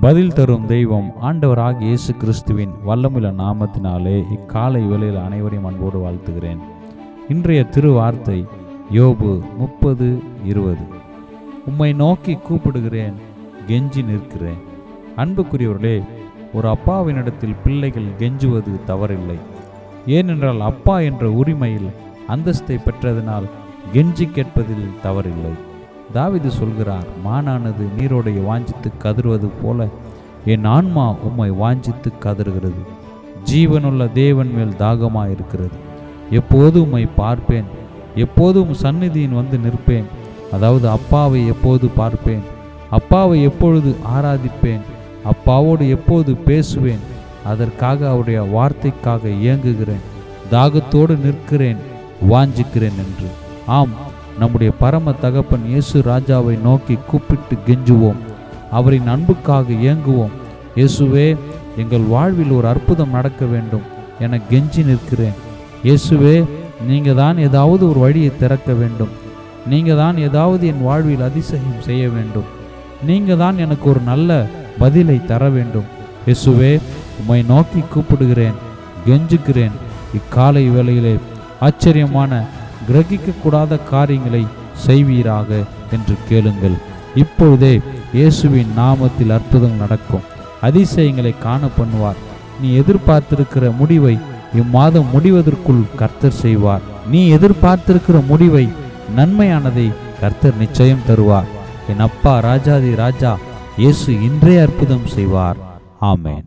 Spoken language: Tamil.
பதில் தரும் தெய்வம் ஆண்டவராக இயேசு கிறிஸ்துவின் வல்லமுள்ள நாமத்தினாலே இக்காலை வேளையில் அனைவரையும் அன்போடு வாழ்த்துகிறேன். இன்றைய திருவார்த்தை யோபு முப்பது இருபது. உம்மை நோக்கி கூப்பிடுகிறேன் கெஞ்சி நிற்கிறேன். அன்புக்குரியவர்களே ஒரு அப்பாவினிடத்தில் பிள்ளைகள் கெஞ்சுவது தவறில்லை. ஏனென்றால் அப்பா என்ற உரிமையில் அந்தஸ்தை பெற்றதினால் கெஞ்சி கேட்பதில் தவறில்லை. தாவிது சொல்கிறார் மானானது நீரோடைய வாஞ்சித்து கதறுவது போல என் ஆன்மா உம்மை வாஞ்சித்து கதறுகிறது. ஜீவனுள்ள தேவன் மேல் தாகமாக இருக்கிறது எப்போது உம்மை பார்ப்பேன்? எப்போதும் சந்நிதியின் வந்து நிற்பேன்? அதாவது அப்பாவை எப்போது பார்ப்பேன்? அப்பாவை எப்பொழுது ஆராதிப்பேன்? அப்பாவோடு எப்போது பேசுவேன்? அதற்காக அவருடைய வார்த்தைக்காக இயங்குகிறேன். தாகத்தோடு நிற்கிறேன் வாஞ்சிக்கிறேன் என்று. ஆம் நம்முடைய பரம தகப்பன் இயேசு ராஜாவை நோக்கி கூப்பிட்டு கெஞ்சுவோம். அவரின் அன்புக்காக இயங்குவோம். இயேசுவே எங்கள் வாழ்வில் ஒரு அற்புதம் நடக்க வேண்டும் என கெஞ்சி நிற்கிறேன். இயேசுவே நீங்கள் தான் ஏதாவது ஒரு வழியை திறக்க வேண்டும். நீங்கள் தான் ஏதாவது என் வாழ்வில் அதிசயம் செய்ய வேண்டும். நீங்கள் தான் எனக்கு ஒரு நல்ல பதிலை தர வேண்டும். இயேசுவே உம்மை நோக்கி கூப்பிடுகிறேன் கெஞ்சுக்கிறேன் இக்காலை வேளையிலே ஆச்சரியமான கிரகிக்கக்கூடாத காரியங்களை செய்வீராக என்று கேளுங்கள். இப்பொழுதே இயேசுவின் நாமத்தில் அற்புதம் நடக்கும். அதிசயங்களை காண பண்ணுவார். நீ எதிர்பார்த்திருக்கிற முடிவை இம்மாதம் முடிவதற்குள் கர்த்தர் செய்வார். நீ எதிர்பார்த்திருக்கிற முடிவை நன்மையானதை கர்த்தர் நிச்சயம் தருவார். என் அப்பா ராஜாதி ராஜா இயேசு இன்றே அற்புதம் செய்வார். ஆமேன்.